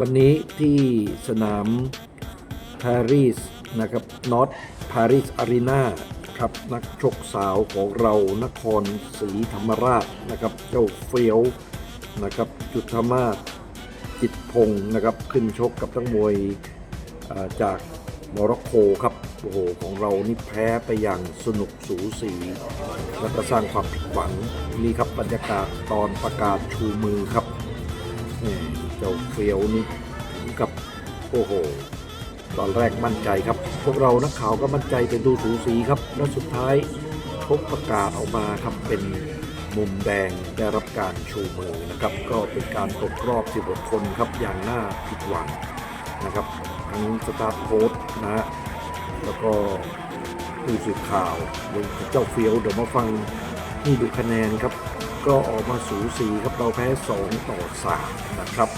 วันนี้ที่สนามปารีสนะครับนอตปารีสอารีนาครับนักชกสาวของเรานครศรีธรรมราชนะครับเจ้าเฟียวนะครับจุธมาศจิตพงศ์นะครับขึ้นชกกับทั้งมวยจาก โมร็อกโกครับโอ้โหของเรานี่แพ้ไปอย่างสนุกสูสีและก็สร้างความผิดหวังนี่ครับบรรยากาศตอนประกาศชูมือครับเจ้าเฟียวนี่กับโอ้โหตอนแรกมั่นใจครับ พวกเรานักข่าวก็มั่นใจเป็นดูสูสีครับ แล้วสุดท้ายชกประกาศออกมาครับเป็นมุมแดงได้รับการชูมือนะครับ ก็เป็นการตกรอบ 16 คนครับอย่างน่าผิดหวังนะครับ ทั้งสตาร์โค้ชนะฮะแล้วก็ผู้สื่อข่าวรวมถึงเจ้าเฟียวเดี๋ยวมาฟังนี่ดูคะแนนครับ ก็ออกมาสูสีครับเราแพ้ 2 ต่อ 3 นะครับ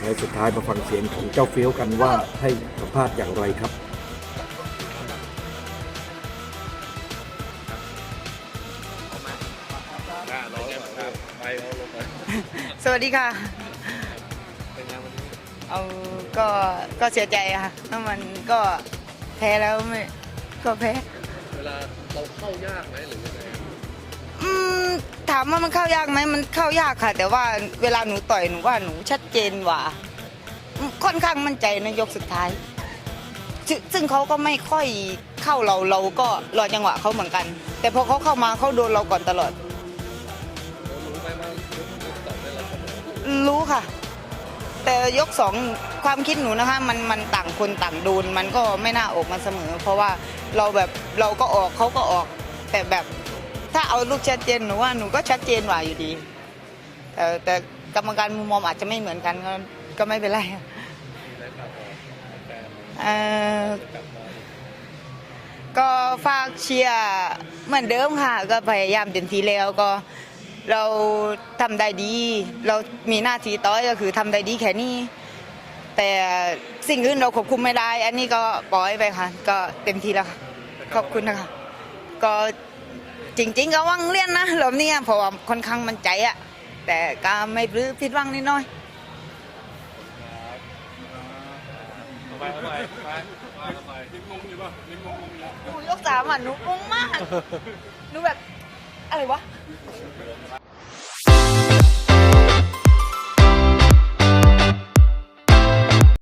และสุดท้ายมาฟังเสียงของเจ้าเฟี้ยวกันว่าให้สัมภาษณ์อย่างไรครับสวัสดีค่ะ เอาก็ก็เสียใจอะค่ะแล้วมันก็แพ้แล้วไม่ก็แพ้ เวลาเราเข้ายากไหมหรือยังไงอืมถามว่ามันเข้ายากไหมมันเข้ายากค่ะ แต่ว่าเวลาหนูต่อยหนูว่าหนูชัดเจนกว่าอืมค่อนข้างมั่นใจในยกสุดท้ายซึ่งซึ่งเขาก็ไม่ค่อยเข้าเราเราก็รอจังหวะเขาเหมือนกัน แต่พอเขาเข้ามาเขาโดนเราก่อนตลอด แต่ยกสองความคิดหนูนะคะมันมันต่างคนต่างโดนมันก็ไม่น่าออกมาเสมอ เพราะว่าเราแบบเราก็ออกเขาก็ออก แต่แบบถ้าเอาลูกชัดเจนหนูว่าหนูก็ชัดเจนกว่าอยู่ดีแต่แต่กรรมการมุมมองอาจจะไม่เหมือนกันก็ก็ไม่เป็นไรเอ่อก็ฝากเชียร์เหมือนเดิมค่ะ ก็พยายามเต็มที่แล้วก็ เราทำได้ดี เรามีหน้าที่ต่อยก็คือทำได้ดีแค่นี้ แต่สิ่งอื่นเราควบคุมไม่ได้ อันนี้ก็ปล่อยไปค่ะ ก็เต็มที่แล้วค่ะ ขอบคุณนะคะ ก็จริง ๆ ก็หวังเลี่ยนนะรอบนี้เพราะว่าค่อนข้างมั่นใจอะแต่ก็ไม่รื้อผิดหวังนิดหน้อยเอาไปเอาไปเอาไปเอาไปยิ้มงงอยู่ป่ะยิ้มงงงอยู่หนูยกสามอะหนูงงมาก หนูแบบ อะไรวะ